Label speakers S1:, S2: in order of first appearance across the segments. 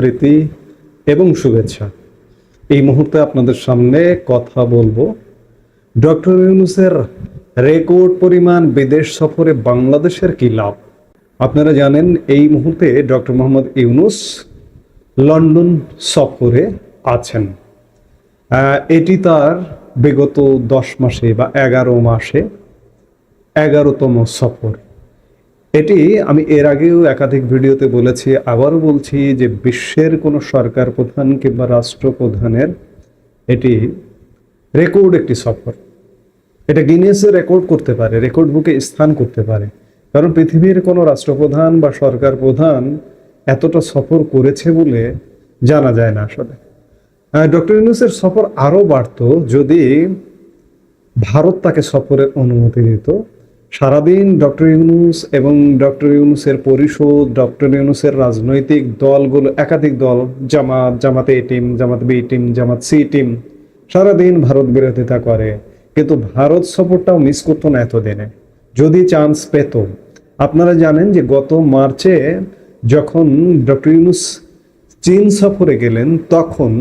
S1: প্রীতি এবং শুভেচ্ছা। এই মুহূর্তে আপনাদের সামনে কথা বলব ডক্টর ইউনুসের রেকর্ড পরিমাণ বিদেশ সফরে বাংলাদেশের কি লাভ? আপনারা জানেন, এই মুহূর্তে ডক্টর মোহাম্মদ ইউনুস লন্ডন সফরে আছেন। এটি তার বিগত দশ মাসে বা এগারো মাসে এগারোতম সফর। এটি আমি এর আগেও একাধিক ভিডিওতে বলেছি, আবারও বলছি যে বিশ্বের কোনো সরকার প্রধান কিংবা রাষ্ট্রপ্রধানের এটি রেকর্ড একটি সফর। এটা গিনেসে রেকর্ড করতে পারে, রেকর্ড বুকে স্থান করতে পারে। কারণ পৃথিবীর কোনো রাষ্ট্রপ্রধান বা সরকার প্রধান এতটা সফর করেছে বলে জানা যায় না আসলে। ডক্টর ইউনুসের সফর আরও বাড়তো যদি ভারত তাকে সফরের অনুমতি দিত। সারাদিন ডক্টর ইউনুস এবং ডক্টর ইউনুসের পরিষদ, ডক্টর ইউনুসের রাজনৈতিক দলগুলো, একাধিক দল, জামাত, জামাতে A team, Jamaat B team, Jamaat C team, সারাদিন ভারত বিরোধিতা করে। কিন্তু ভারত সফরটাও মিস করতো না এতদিনে। যদি চান্স পেত। আপনারা জানেন যে গত মার্চে যখন ডক্টর ইউনুস চীন সফরে গেলেন, তখন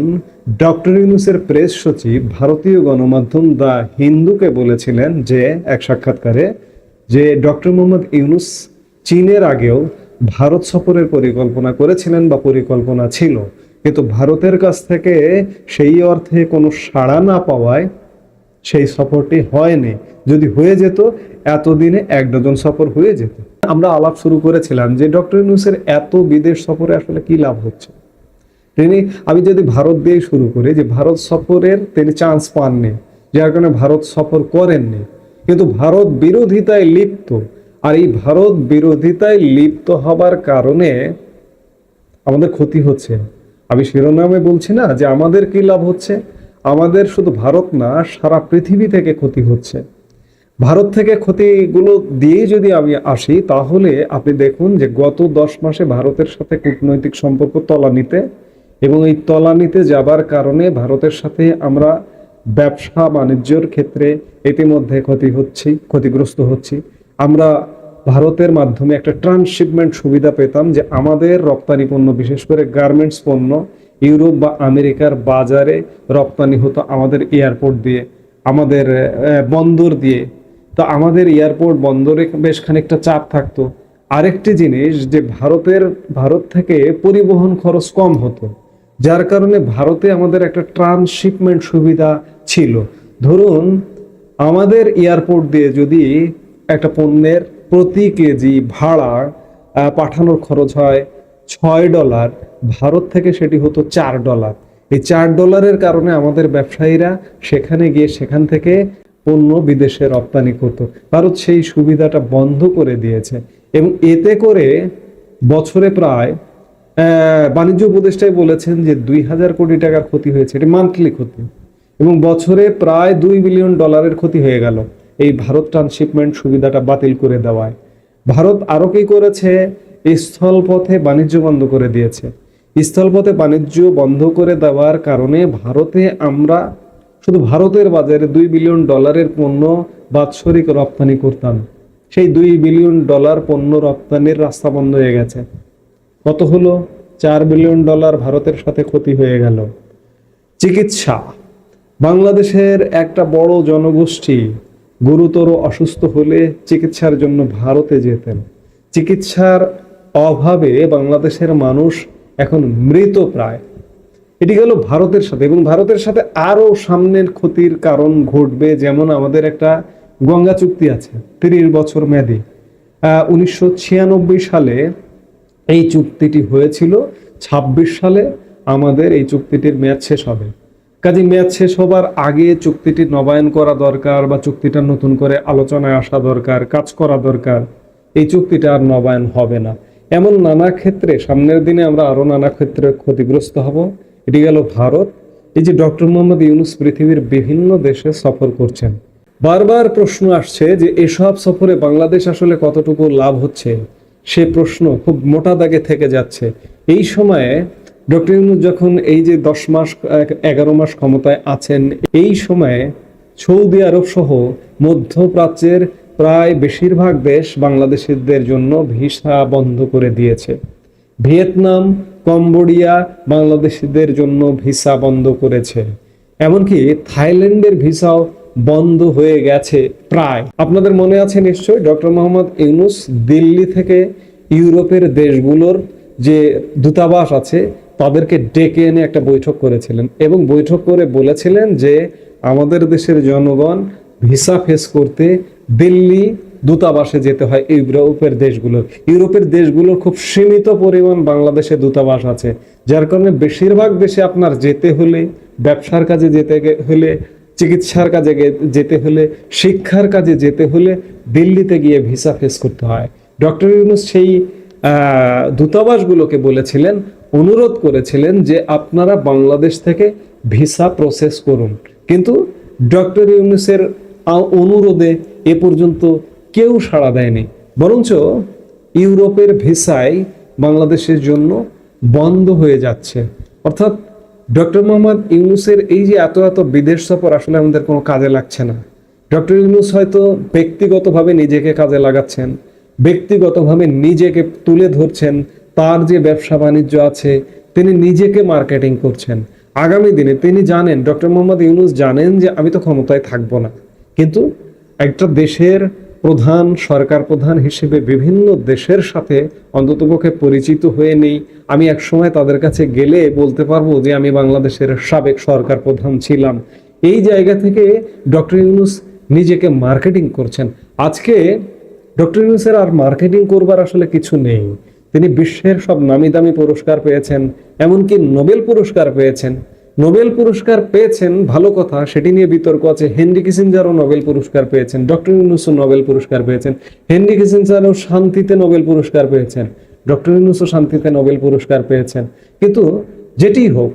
S1: ডক্টর ইউনুসের প্রেস সচিব ভারতীয় গণমাধ্যম দা হিন্দুকে বলেছিলেন যে, এক সাক্ষাৎকারে যে ডক্টর মোহাম্মদ ইউনুস চীনের আগেও ভারত সফরের পরিকল্পনা করেছিলেন বা পরিকল্পনা ছিল, কিন্তু ভারতের কাছ থেকে সেই অর্থে কোনো সাড়া না পাওয়ায় সেই সফরটি হয়নি। যদি হয়ে যেত, এতদিনে এক ডজন সফর হয়ে যেত। আমরা আলাপ শুরু করেছিলাম যে ডক্টর ইউনুসের এত বিদেশ সফরে আসলে কি লাভ হচ্ছে? তিনি, আমি যদি ভারত দিয়ে শুরু করি যে ভারত সফরের তিনি চান্স পাননি, যার কারণে ভারত সফর করেননি। কিন্তু ভারত বিরোধিতায় লিপ্ত। আর এই ভারত বিরোধিতায় লিপ্ত হবার কারণে আমাদের ক্ষতি হচ্ছে। আমি শিরোনামে বলছি না যে আমাদের কি লাভ হচ্ছে? আমাদের শুধু ভারত না, সারা পৃথিবী থেকে ক্ষতি হচ্ছে। ভারত থেকে ক্ষতিগুলো দিয়ে যদি আমি আসি, তাহলে আপনি দেখুন যে গত দশ মাসে ভারতের সাথে কূটনৈতিক সম্পর্ক তলানিতে এবং এই তলানিতে যাবার কারণে ভারতের সাথে আমরা ব্যবসা বাণিজ্যর ক্ষেত্রে ইতিমধ্যে ক্ষতি হচ্ছি, ক্ষতিগ্রস্ত হচ্ছি। আমরা ভারতের মাধ্যমে একটা ট্রান্সশিপমেন্ট সুবিধা পেতাম যে আমাদের রপ্তানি পণ্য, বিশেষ করে গার্মেন্টস পণ্য, ইউরোপ বা আমেরিকার বাজারে রপ্তানি হতো আমাদের এয়ারপোর্ট দিয়ে, আমাদের বন্দর দিয়ে। তো আমাদের এয়ারপোর্ট বন্দরে বেশ খানিকটা চাপ থাকতো। আরেকটি জিনিস যে ভারতের, ভারত থেকে পরিবহন খরচ কম হতো। যার কারণে ভারতে আমাদের একটা ট্রান্সশিপমেন্ট সুবিধা ছিল। ধরুন, আমাদের এয়ারপোর্ট দিয়ে যদি একটা পণ্যের প্রতি কেজি ভাড়া পাঠানোর খরচ হয় ছয় ডলার, ভারত থেকে সেটি হতো চার ডলার। এই চার ডলারের কারণে আমাদের ব্যবসায়ীরা সেখানে গিয়ে সেখান থেকে পণ্য বিদেশে রপ্তানি করতো। ভারত সেই সুবিধাটা বন্ধ করে দিয়েছে এবং এতে করে বছরে প্রায় বাণিজ্য উপদেষ্টাই বলেছেন যে দুই হাজার কোটি টাকার ক্ষতি হয়েছে। এটি মান্থলি ক্ষতি। এবং বছরে প্রায় দুই বিলিয়ন ডলারের ক্ষতি হয়ে গেল এই ভারত ট্রান্সশিপমেন্ট সুবিধাটা বাতিল করে দেওয়ায়। ভারত আরও কি করেছে? স্থলপথে বাণিজ্য বন্ধ করে দিয়েছে। স্থলপথে বাণিজ্য বন্ধ করে দেওয়ার কারণে ভারতে আমরা শুধু ভারতের বাজারে দুই বিলিয়ন ডলারের পণ্য বাৎসরিক রপ্তানি করতাম। সেই দুই বিলিয়ন ডলার পণ্য রপ্তানির রাস্তা বন্ধ হয়ে গেছে। কত হলো? চার বিলিয়ন ডলার ভারতের সাথে ক্ষতি হয়ে গেল। চিকিৎসা। বাংলাদেশের একটা বড় জনগোষ্ঠী গুরুতর অসুস্থ হলে চিকিৎসার জন্য ভারতে যেতেন। চিকিৎসার অভাবে বাংলাদেশের মানুষ এখন মৃত প্রায়। এটি গেল ভারতের সাথে এবং ভারতের সাথে আরও সামনের ক্ষতির কারণ ঘটবে যেমন আমাদের একটা গঙ্গা চুক্তি আছে, তিরিশ বছর মেয়াদি। উনিশশো সালে এই চুক্তিটি হয়েছিল ২৬ সালে। আমাদের এই চুক্তিটির মেয়াদ শেষ হবে। কাজে মেয়াদ শেষ হবার আগে চুক্তিটি নবায়ন করা দরকার বা চুক্তিটা নতুন করে আলোচনায় আসা দরকার, কাজ করা দরকার, এই চুক্তিটা আর নবায়ন হবে না। এমন নানা ক্ষেত্রে, সামনের দিনে আমরা আরও নানা ক্ষেত্রে ক্ষতিগ্রস্ত হব। এটি গেল ভারত। এই যে ডক্টর মোহাম্মদ ইউনুস পৃথিবীর বিভিন্ন দেশে সফর করছেন। বারবার প্রশ্ন আসছে যে এসব সফরে বাংলাদেশ আসলে কতটুকু লাভ হচ্ছে? সে প্রশ্ন খুব মোটা দাগে থেকে যাচ্ছে। এই সময়ে ডক্টর ইউনুস যখন এই যে দশ মাস এগারো মাস ক্ষমতায় আছেন, এই সময়ে সৌদি আরব সহ মধ্যপ্রাচ্যের প্রায় বেশিরভাগ দেশ বাংলাদেশিদের জন্য ভিসা বন্ধ করে দিয়েছে। ভিয়েতনাম, কম্বোডিয়া বাংলাদেশিদের জন্য ভিসা বন্ধ করেছে। এমনকি থাইল্যান্ডের ভিসাও বন্ধ হয়ে গেছে প্রায়। আপনাদের মনে আছে নিশ্চয়ই, ডক্টর মোহাম্মদ ইউনুস দিল্লি থেকে ইউরোপের দেশগুলোর যে দূতাবাস আছে, তাদেরকে ডেকে এনে একটা বৈঠক করেছিলেন এবং বৈঠক করে বলেছিলেন যে আমাদের দেশের জনগণ ভিসা ফেস করতে দিল্লি দূতাবাসে যেতে হয়, ইউরোপের দেশগুলোর। ইউরোপের দেশগুলোর খুব সীমিত পরিমাণ বাংলাদেশে দূতাবাস আছে, যার কারণে বেশিরভাগ দেশে আপনার যেতে হলে, ব্যবসার কাজে যেতে হলে চিকিৎসার কাজে যেতে হলে, শিক্ষার কাজে যেতে হলে দিল্লিতে গিয়ে ভিসা ফেস করতে হয়। ডক্টর ইউনুস সেই দূতাবাসগুলোকে বলেছিলেন, অনুরোধ করেছিলেন যে আপনারা বাংলাদেশ থেকে ভিসা প্রসেস করুন। কিন্তু ডক্টর ইউনুসের অনুরোধে এ পর্যন্ত কেউ সাড়া দেয়নি। বরঞ্চ ইউরোপের ভিসায় বাংলাদেশের জন্য বন্ধ হয়ে যাচ্ছে। অর্থাৎ ডক্টর মোহাম্মদ ইউনুসের এই যে এত এত বিদেশ সফর আসলে আমাদের কোনো কাজে লাগছে না। ডক্টর ইউনুস হয়তো ব্যক্তিগতভাবে নিজেকে কাজে লাগাচ্ছেন, ব্যক্তিগতভাবে নিজেকে তুলে ধরছেন, তার যে ব্যবসা বাণিজ্য আছে, তিনি নিজেকে মার্কেটিং করছেন। আগামী দিনে তিনি জানেন, ডক্টর মোহাম্মদ ইউনুস জানেন যে আমি তো ক্ষমতায় থাকব না। কিন্তু একটা দেশের প্রধান সরকার প্রধান হিসেবে বিভিন্ন দেশের সাথে অন্ততপক্ষে পরিচিত হয়ে নেই। আমি এক সময় তাদের কাছে গেলে বলতে পারব যে আমি বাংলাদেশের সাবেক সরকার প্রধান ছিলাম। এই জায়গা থেকে ডক্টর ইউনুস নিজেকে মার্কেটিং করছেন। আজকে ডক্টর ইউনুসের আর মার্কেটিং করবার আসলে কিছু নেই। তিনি বিশ্বের সব নামি দামি পুরস্কার পেয়েছেন, এমনকি নোবেল পুরস্কার পেয়েছেন। নোবেল পুরস্কার পেয়েছেন, ভালো কথা, সেটি নিয়ে বিতর্ক আছে। হেনরি কিসিঞ্জারও নোবেল পুরস্কার পেয়েছেন, ডক্টর ইউনুসও নোবেল পুরস্কার পেয়েছেন। হেনরি কিসিঞ্জারও শান্তিতে নোবেল পুরস্কার পেয়েছেন, ডক্টর ইউনুসও শান্তিতে নোবেল পুরস্কার পেয়েছেন। কিন্তু যেটি হোক,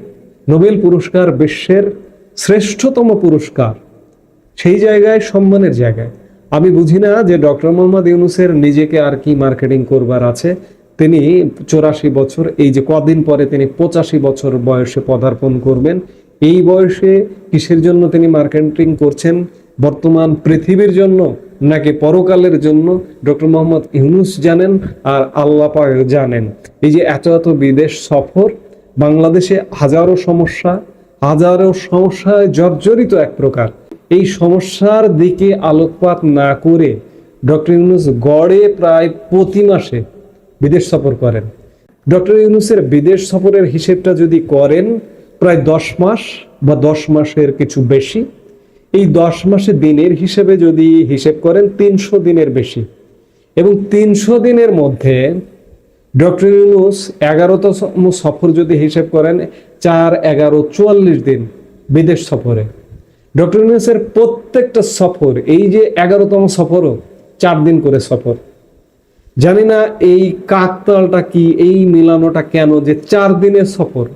S1: নোবেল পুরস্কার বিশ্বের শ্রেষ্ঠতম পুরস্কার, সেই জায়গায় সম্মানের জায়গায়। আমি বুঝি না যে ডক্টর মোহাম্মদ ইউনুসের নিজেকে আর কি মার্কেটিং করবার আছে তিনি চৌরাশি বছর, এই যে কদিন পরে তিনি পঁচাশি বছর বয়সে পদার্পণ করবেন। এই বয়সে কিসের জন্য তিনি মার্কেটিং করছেন? বর্তমান পৃথিবীর জন্য নাকি পরকালের জন্য? ডক্টর মোহাম্মদ ইউনুস জানেন আর আল্লাহ জানেন। এই যে এত এত বিদেশ সফর, বাংলাদেশে হাজারো সমস্যা, হাজারো সমস্যায় জর্জরিত এক প্রকার। এই সমস্যার দিকে আলোকপাত না করে ডক্টর ইউনুস গড়ে প্রায় প্রতি মাসে বিদেশ সফর করেন। ডক্টর ইউনুসের বিদেশ সফরের হিসেবটা যদি করেন, প্রায় দশ মাস বা দশ মাসের কিছু বেশি। এই দশ মাসে দিনের হিসেবে যদি হিসেব করেন, তিনশো দিনের বেশি। এবং তিনশো দিনের মধ্যে ডক্টর ইউনুস এগারোতম সফর যদি হিসেব করেন, চার এগারো চুয়াল্লিশ দিন বিদেশ সফরে। ডক্টর ইউনুসের প্রত্যেকটা সফর, এই যে এগারোতম সফরও চার দিন করে সফর। জানি না এই কাকতালটা কি, এই মিলানোটা কেন যে চার দিনের সফর।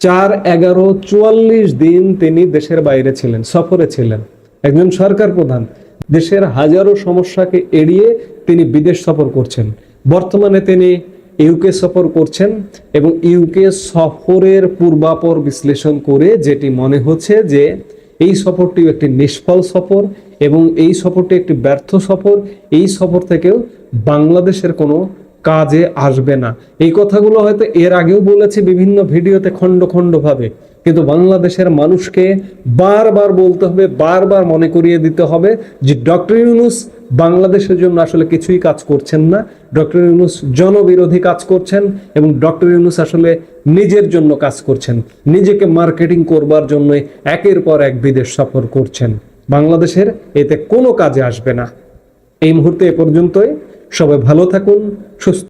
S1: চার এগারো চুয়াল্লিশ দিন তিনি দেশের বাইরে ছিলেন, সফরে ছিলেন। একজন সরকার প্রধান। দেশের হাজারো সমস্যাকে এড়িয়ে তিনি বিদেশ সফর করছেন। বর্তমানে তিনি ইউকে সফর করছেন এবং ইউকে সফরের পূর্বাপর বিশ্লেষণ করে যেটি মনে হচ্ছে যে এই সফরটি একটি নিষ্ফল সফর এবং এই সফরটি একটি ব্যর্থ সফর। এই সফর থেকেও বাংলাদেশের কোনো কাজে আসবে না। এই কথাগুলো হয়তো এর আগেও বলেছি বিভিন্ন ভিডিওতে খণ্ড খণ্ড ভাবে কিন্তু বাংলাদেশের মানুষকে বারবার বলতে হবে, বারবার মনে করিয়ে দিতে হবে যে ডক্টর ইউনুস বাংলাদেশের জন্য আসলে কিছুই কাজ করছেন না। ডক্টর ইউনুস জনবিরোধী কাজ করছেন এবং ডক্টর ইউনুস আসলে নিজের জন্য কাজ করছেন। নিজেকে মার্কেটিং করবার জন্য একের পর এক বিদেশ সফর করছেন। বাংলাদেশের এতে কোনো কাজে আসবে না। এই মুহূর্তে এ পর্যন্তই। সবাই ভালো থাকুন সুস্থ